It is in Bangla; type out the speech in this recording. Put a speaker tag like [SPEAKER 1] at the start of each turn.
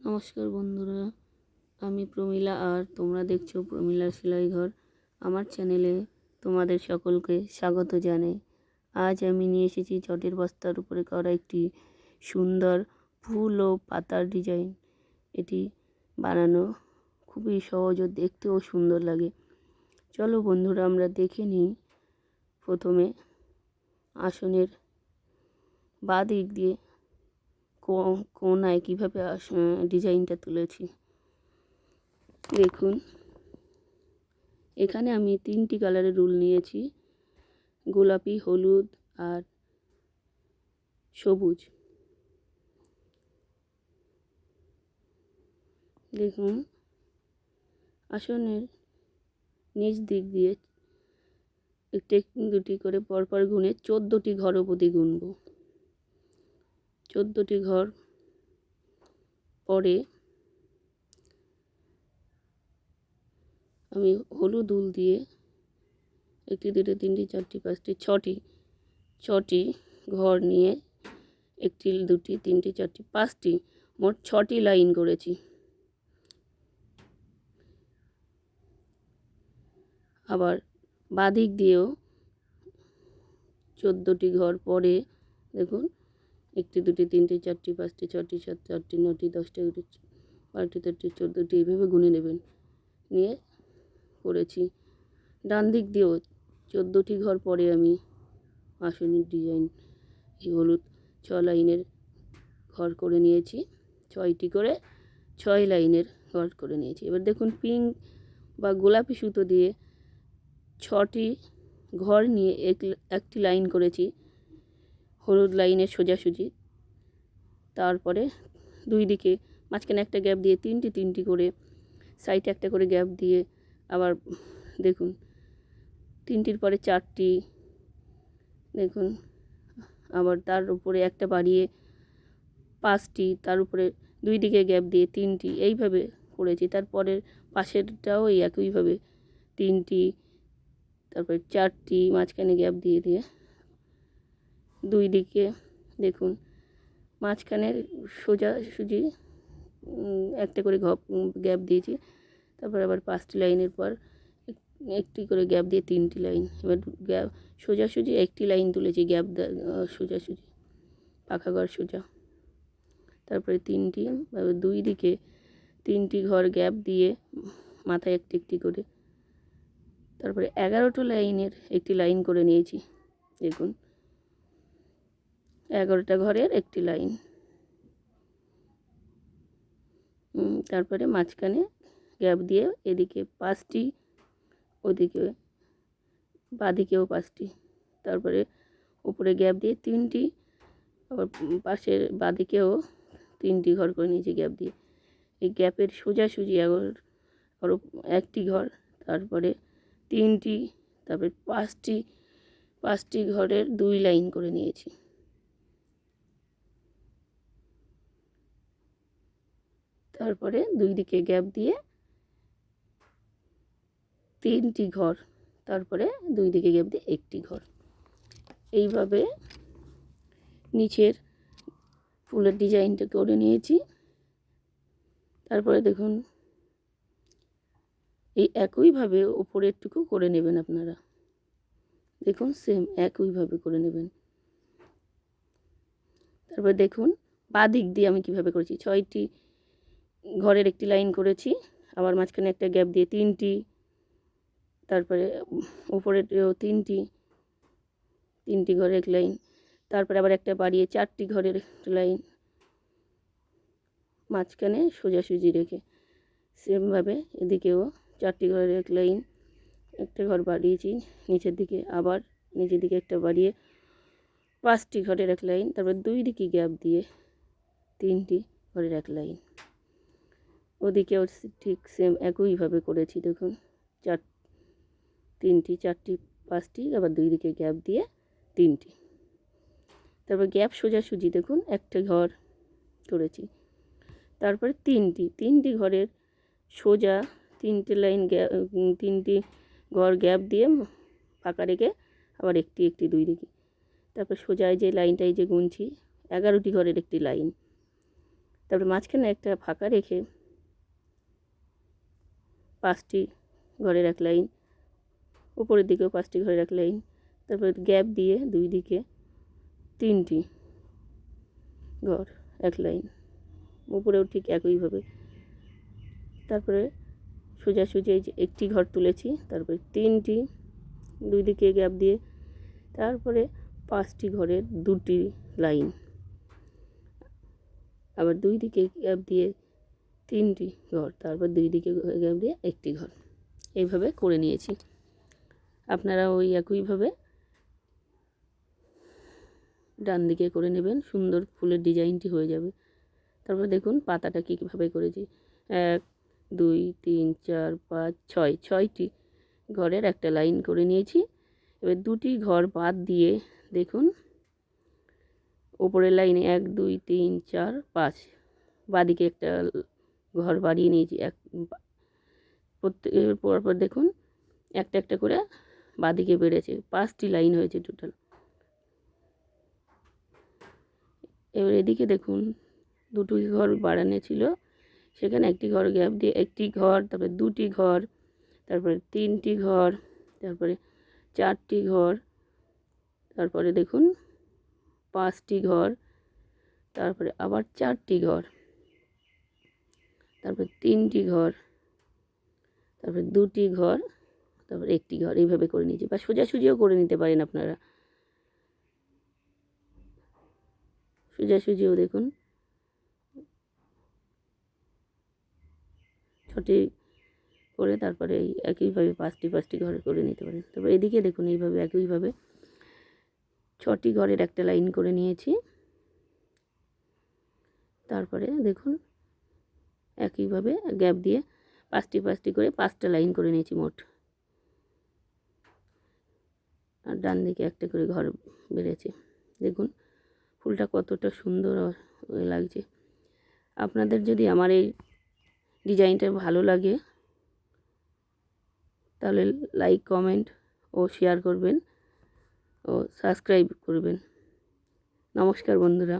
[SPEAKER 1] নমস্কার বন্ধুরা, আমি প্রমীলা আর তোমরা দেখছ প্রমীলার সেলাই ঘর আমার চ্যানেলে তোমাদের সকলকে স্বাগত জানাই। আজ আমি নিয়ে এসেছি চটের বস্তার উপরে করা একটি সুন্দর ফুল ও পাতার ডিজাইন। এটি বানানো খুবই সহজ ও দেখতেও সুন্দর লাগে। চলো বন্ধুরা, আমরা দেখে নিই। প্রথমে আসনের বাঁ দিক দিয়ে কোনায় কীভাবে ডিজাইনটা তুলেছি। দেখুন। এখানে আমি তিনটি কালারের রুল নিয়েছি। গোলাপি, হলুদ আর সবুজ। দেখুন। আসনের নিচ দিক দিয়ে একটি, দুটি করে পরপর গুনে চোদ্দোটি ঘর অবধি গুনবো। চোদ্দোটি ঘর পরে আমি হলুদ উল দিয়ে একটি দুটি, তিনটি, চারটি, পাঁচটি, ছটি ছটি ঘর নিয়ে একটি, দুটি, তিনটি, চারটি, পাঁচটি, মোট ছটি লাইন করেছি। আবার বাদিক দিয়েও চোদ্দোটি ঘর পরে দেখুন একটি, দুটি, তিনটি, চারটি, পাঁচটি ছটি সাতটি, আটটি, নটি, দশটি এগারোটি বারোটি, তেরোটি, চোদ্দোটি, এইভাবে গুনে নেবেন। নিয়ে করেছি। ডান দিক দিয়েও চোদ্দোটি ঘর পরে আমি আসনের ডিজাইন, এই হলুদ ছ লাইনের ঘর করে নিয়েছি। ছয়টি করে ছয় লাইনের ঘর করে নিয়েছি। এবার দেখুন পিঙ্ক বা গোলাপি সুতো দিয়ে ছটি ঘর নিয়ে এক, একটি লাইন করেছি। হলুদ লাইনের সোজাসুজি। তারপরে দুই দিকে মাঝখানে একটা গ্যাপ দিয়ে তিনটি তিনটি করে, সাইডে একটা করে গ্যাপ দিয়ে আবার দেখুন, তিনটির পরে চারটি, দেখুন, আবার তার উপরে একটা বাড়িয়ে পাঁচটি, তার উপরে দুই দিকে গ্যাপ দিয়ে তিনটি, এইভাবে করেছি। তারপরে পাশেরটাও এই একইভাবে, তিনটি, তারপরে চারটি, মাঝখানে গ্যাপ দিয়ে দিয়ে দুই দিকে দেখুন। মাঝখানের সোজাসুজি উম, একটা করে ঘপ গ্যাপ দিয়েছি। তারপর আবার পাঁচটি লাইনের পর এক- একটি করে গ্যাপ দিয়ে তিনটি লাইন। এবার গ্যাপ সোজাসুজি একটি লাইন তুলেছি গ্যাপ সোজাসুজি পাখা ঘর সোজা। তারপরে তিনটি দুই দিকে তিনটি ঘর গ্যাপ দিয়ে মাথায় একটি একটি করে। তারপরে এগারোটা লাইনের একটি লাইন করে নিয়েছি দেখুন। এগারোটা ঘরের একটি লাইন। তারপরে মাঝখানে গ্যাপ দিয়ে এদিকে পাঁচটি, ওদিকে বাঁদিকেও পাঁচটি। তারপরে উপরে গ্যাপ দিয়ে তিনটি, আবার পাশের বাঁদিকেও তিনটি ঘর করে নিয়েছি গ্যাপ দিয়ে। এই গ্যাপের সোজাসুজি আরও একটি ঘর, তারপরে তিনটি, তারপরে পাঁচটি পাঁচটি ঘরের দুই লাইন করে নিয়েছি। তারপরে দুই দিকে গ্যাপ দিয়ে তিনটি ঘর, তারপরে দুই দিকে গ্যাপ দিয়ে একটি ঘর। এইভাবে নিচের ফুলের ডিজাইনটা করে নিয়েছি। তারপরে দেখুন, এই একইভাবে ওপরেরটুকু করে নেবেন আপনারা। দেখুন সেম একইভাবে করে নেবেন। তারপরে দেখুন, বাদিক দিয়ে আমি কীভাবে করেছি? ছয়টি ঘরের একটি লাইন করেছি। আবার মাঝখানে একটা গ্যাপ দিয়ে তিনটি, তারপরে উপরেও তিনটি তিনটি ঘরের এক লাইন, তারপরে আবার একটা বাড়িয়ে চারটি ঘরের একটা লাইন, মাঝখানে সোজাসুজি রেখে সেমভাবে এদিকেও চারটি ঘরের এক লাইন, একটা ঘর বাড়িয়েছি, নিচের দিকে আবার নিচের দিকে একটা বাড়িয়ে পাঁচটি ঘরের এক লাইন, তারপর দুই দিকে গ্যাপ দিয়ে তিনটি ঘরের এক লাইন। ওদিকেও ঠিক সেম একইভাবে করেছি, দেখুন। চার, তিনটি, চারটি, পাঁচটি, আবার দুই দিকে গ্যাপ দিয়ে তিনটি। তারপর গ্যাপ সোজাসুজি, দেখুন, একটা ঘর করেছি। তারপরে তিনটি তিনটি ঘরের সোজা তিনটে লাইন তিনটি ঘর গ্যাপ দিয়ে ফাঁকা রেখে আবার একটি একটি দুই দিকে। তারপর সোজায় যে লাইনটাই যে গুনছি, এগারোটি ঘরের একটি লাইন তারপরে মাঝখানে একটা ফাঁকা রেখে পাঁচটি ঘরের এক লাইন, উপরের দিকেও পাঁচটি ঘরের এক লাইন, তারপরে গ্যাপ দিয়ে দুই দিকে তিনটি ঘর এক লাইন, উপরেও ঠিক একইভাবে। তারপরে সোজাসুজি এই যে একটি ঘর তুলেছি, তারপরে তিনটি, দুই দিকে গ্যাপ দিয়ে, তারপরে পাঁচটি ঘরের দুটি লাইন। আবার দুই দিকে গ্যাপ দিয়ে তিনটি ঘর, তারপর দুই দিকে দিয়ে একটি ঘর। এইভাবে করে নিয়েছি। আপনারা ওই একইভাবে ডান দিকে করে নেবেন, সুন্দর ফুলের ডিজাইনটি হয়ে যাবে। তারপর দেখুন পাতাটা কী, কীভাবে করেছি। এক, দুই, তিন, চার, পাঁচ, ছয়, ছয়টি ঘরের একটা লাইন করে নিয়েছি। এবার দুটি ঘর বাদ দিয়ে দেখুন, ওপরের লাইনে এক, দুই, তিন, চার, পাঁচ, বাদিকে একটা ঘর বাড়িয়ে নিয়েছি। এক প্রত্যেকের পরপর দেখুন, একটা একটা করে বাদিকে বেড়েছে। পাঁচটি লাইন হয়েছে টোটাল। এবার এদিকে দেখুন, দুটো ঘর বাড়ানো ছিল। সেখানে একটি ঘর গ্যাপ দিয়ে একটি ঘর, তারপরে দুটি ঘর, তারপরে তিনটি ঘর, তারপরে চারটি ঘর, তারপরে দেখুন, পাঁচটি ঘর, তারপরে আবার চারটি ঘর। তারপরে তিনটি ঘর, তারপরে দুটি ঘর, তারপর একটি ঘর। এইভাবে করে নিয়েছি, বা সোজাসুজিও করে নিতে পারেন আপনারা। সোজাসুজিও দেখুন। ছটি করে তারপরে এই একইভাবে পাঁচটি পাঁচটি ঘর করে নিতে পারেন। তারপর এদিকে দেখুন, এইভাবে, একইভাবে ছটি ঘরের একটা লাইন করে নিয়েছি। তারপরে দেখুন একইভাবে গ্যাপ দিয়ে পাঁচটি পাঁচটি করে পাঁচটা লাইন করে নিয়েছি মোট। আর ডান দিকে একটা করে ঘর বেড়েছে দেখুন, ফুলটা কতটা সুন্দর লাগছে। আপনাদের যদি আমার এই ডিজাইনটা ভালো লাগে, তাহলে লাইক, কমেন্ট ও শেয়ার করবেন ও সাবস্ক্রাইব করবেন। নমস্কার বন্ধুরা।